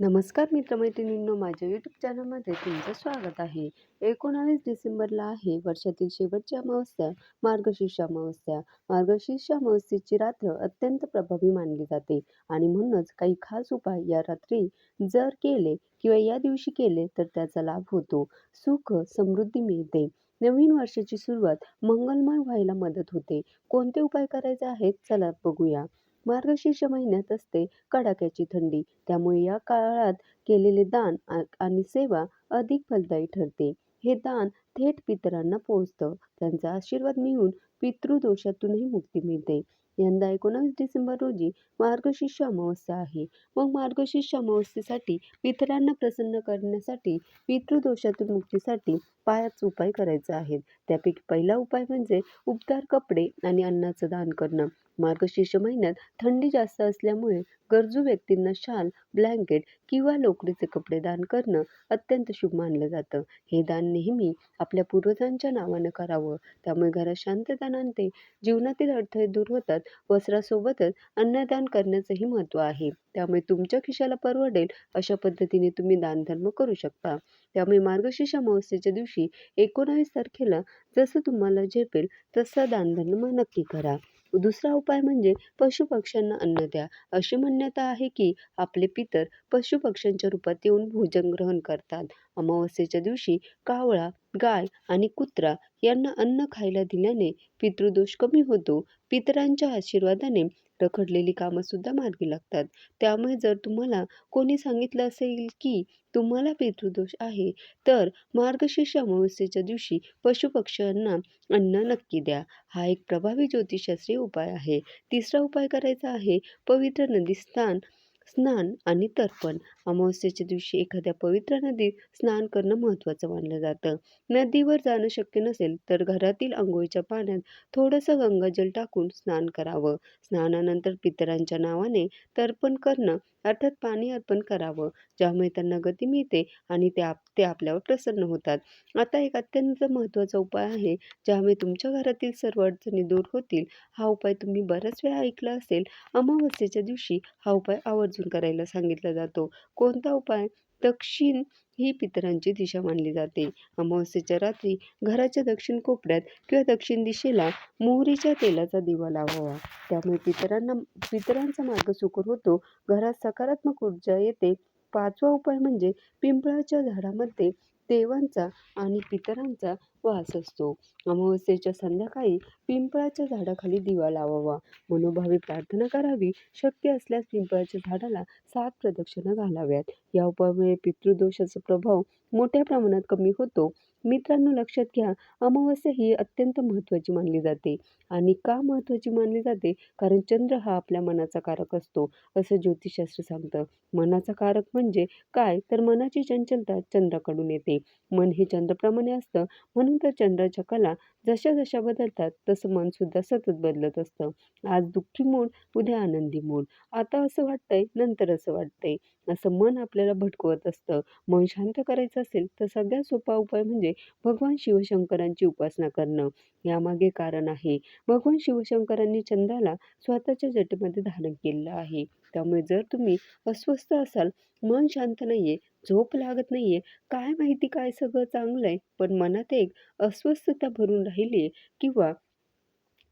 नमस्कार मित्रमैत्रिणींनो माझ्या यूट्यूब चॅनलमध्ये तुमचं स्वागत आहे. एकोणावीस डिसेंबरला आहे वर्षातील शेवटची अमावस्या मार्गशीर्ष अमावस्या. मार्गशीर्ष अमावस्येची रात्र अत्यंत प्रभावी मानली जाते आणि म्हणूनच काही खास उपाय या रात्री जर केले किंवा या दिवशी केले तर त्याचा लाभ होतो. सुख समृद्धी मिळते. नवीन वर्षाची सुरुवात मंगलमय व्हायला मदत होते. कोणते उपाय करायचे आहेत? चला बघूया. मार्गशीर्ष महिन्यात असते कडाक्याची थंडी. त्यामुळे या काळात केलेले दान आ- आणि सेवा अधिक फलदायी ठरते. हे दान थेट पितरांना पोहोचतं. त्यांचा आशीर्वाद मिळून पितृदोषातूनही मुक्ती मिळते. यंदा एकोणावीस डिसेंबर रोजी मार्गशीर्ष अमावस्या आहे. मग मार्गशीर्ष अमावस्येसाठी पितरांना प्रसन्न करण्यासाठी पितृदोषातून मुक्तीसाठी पाच उपाय करायचा आहेत. त्यापैकी पहिला उपाय म्हणजे उबदार कपडे आणि अन्नाचं दान करणं. मार्गशीर्ष महिन्यात थंडी जास्त असल्यामुळे गरजू व्यक्तींना शाल ब्लँकेट किंवा लोकरीचे कपडे दान करणं अत्यंत शुभ मानलं जातं. हे दान नेहमी आपल्या पूर्वजांच्या नावानं करावं. त्यामुळे घरात शांतता नांदते. जीवनातील अडथळे दूर होतात. वस्त्रासोबतच अन्नदान करण्याचंही महत्त्व आहे. त्यामुळे तुमच्या खिशाला परवडेल अशा पद्धतीने तुम्ही दानधर्म करू शकता. त्यामुळे मार्गशीर्ष अमावस्येच्या दिवशी एकोणावीस तारखेला जसं तुम्हाला झेपेल तसा दानधर्म नक्की करा. दुसरा उपाय म्हणजे पशुपक्ष्यांना अन्न द्या. अशी मान्यता आहे की आपले पितर पशुपक्ष्यांच्या रूपात येऊन भोजन ग्रहण करतात. अमावस्येच्या दिवशी कावळा गाय आणि कुत्रा यांना अन्न खायला दिल्याने पितृदोष कमी होतो. पितरांच्या आशीर्वादाने रखडलेली कामंसुद्धा मार्गी लागतात. त्यामुळे जर तुम्हाला कोणी सांगितलं असेल की तुम्हाला पितृदोष आहे तर मार्गशीर्ष अमावस्येच्या दिवशी पशुपक्ष्यांना अन्न नक्की द्या. हा एक प्रभावी ज्योतिषशास्त्रीय उपाय आहे. तिसरा उपाय करायचा आहे पवित्र नदी स्नान स्नान आणि तर्पण. अमावस्येच्या दिवशी एखाद्या पवित्र नदीत स्नान करणं महत्त्वाचं मानलं जातं. नदीवर जाणं शक्य नसेल तर घरातील आंघोळीच्या पाण्यात थोडंसं गंगाजल टाकून स्नान करावं. स्नानानंतर पितरांच्या नावाने तर्पण करणं अर्थात पाणी अर्पण करावं ज्यामुळे त्यांना गती मिळते आणि ते आप ते आपल्यावर प्रसन्न होतात. आता एक अत्यंत महत्त्वाचा उपाय आहे ज्यामुळे तुमच्या घरातील सर्व अडचणी दूर होतील. हा उपाय तुम्ही बऱ्याच वेळा ऐकला असेल. अमावस्येच्या दिवशी हा उपाय आवर्जून करायला सांगितला जातो. कोणता उपाय? दक्षिण ही पितरांची दिशा मानली जाते. अमावस्येच्या रात्री घराच्या दक्षिण कोपऱ्यात किंवा दक्षिण दिशेला मोहरीच्या तेलाचा दिवा लावावा. त्यामुळे पितरांना पितरांचा मार्ग सुकर होतो. घरात सकारात्मक ऊर्जा येते. पाचवा उपाय म्हणजे पिंपळाच्या झाडामध्ये देवांचा आणि पितरांचा वास असतो. अमावस्येच्या संध्याकाळी पिंपळाच्या झाडाखाली दिवा लावावा. मनोभावे प्रार्थना करावी. शक्य असल्यास पिंपळाच्या झाडाला सात प्रदक्षिणा घालाव्यात. या उपायामुळे पितृदोषाचा प्रभाव मोठ्या प्रमाणात कमी होतो. मित्रांनो लक्षात घ्या अमावस्या ही अत्यंत महत्त्वाची मानली जाते आणि का महत्त्वाची मानली जाते? कारण चंद्र हा आपल्या मनाचा कारक असतो असं ज्योतिषशास्त्र सांगतं. मनाचा कारक म्हणजे काय? तर मनाची चंचलता चंद्राकडून येते. मन हे चंद्राप्रमाणे असतं म्हणून तर चंद्राच्या कला जशा जशा बदलतात तसं मन सुद्धा सतत बदलत असतं. आज दुःखी मूड उद्या आनंदी मूड. आता असं वाटतंय नंतर असं वाटतंय. असं मन आपल्याला भटकवत असतं. मन शांत करायचं असेल तर सगळ्यात सोपा उपाय म्हणजे म्हणजे भगवान शिवशंकरांची उपासना करणं यामागे कारण आहे. भगवान शिवशंकरांनी चंद्राला स्वतःच्या जटेमध्ये धारण केलेलं आहे. त्यामुळे जर तुम्ही अस्वस्थ असाल मन शांत नाहीये झोप लागत नाहीये काय माहिती काय सगळं चांगलं आहे पण मनात एक अस्वस्थता भरून राहिली आहे किंवा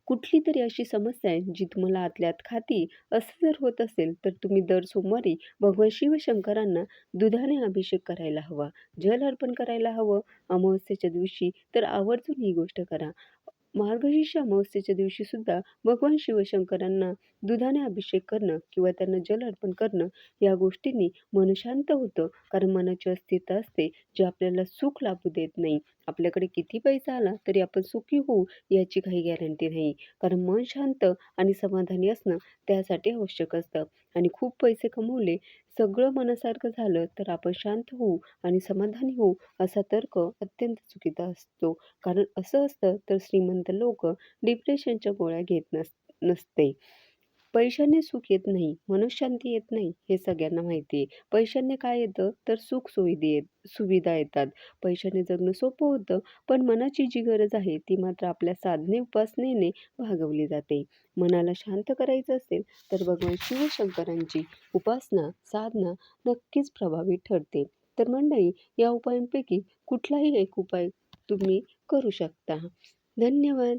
कुठली तरी अशी समस्या आहे जी तुम्हाला आतल्यात खाती असं जर होत असेल तर तुम्ही दर सोमवारी भगवान शिवशंकरांना दुधाने अभिषेक करायला हवा. जल अर्पण करायला हवं. अमावस्येच्या दिवशी तर आवर्जून ही गोष्ट करा. मार्गशीर्ष अमावस्येच्या दिवशी सुद्धा भगवान शिवशंकरांना दुधाने अभिषेक करणं किंवा त्यांना जल अर्पण करणं या गोष्टींनी मन शांत होतं. कारण मनाची अस्थिरता असते जे आपल्याला सुख लाभू देत नाही. आपल्याकडे किती पैसा आला तरी आपण सुखी होऊ याची काही गॅरंटी नाही. कारण मन शांत आणि समाधानी असणं त्यासाठी आवश्यक असतं. आणि खूप पैसे कमवले सगळं मनासारखं झालं तर आपण शांत होऊ आणि समाधानी होऊ असा तर्क अत्यंत चुकीचा असतो. कारण असं असतं तर श्रीमंत लोक डिप्रेशनच्या गोळ्या घेत नस नसते. पैशाने सुख येत नाही मनशांती येत नाही हे सगळ्यांना माहिती आहे. पैशाने काय येतं? तर सुख सुविधा येत सुविधा येतात. पैशाने जगणं सोपं होतं पण मनाची जी गरज आहे ती मात्र आपल्या साधने उपासनेने भागवली जाते. मनाला शांत करायचं असेल तर भगवान शिवशंकरांची उपासना साधना नक्कीच प्रभावी ठरते. तर मंडळी या उपायांपैकी कुठलाही एक उपाय तुम्ही करू शकता. धन्यवाद.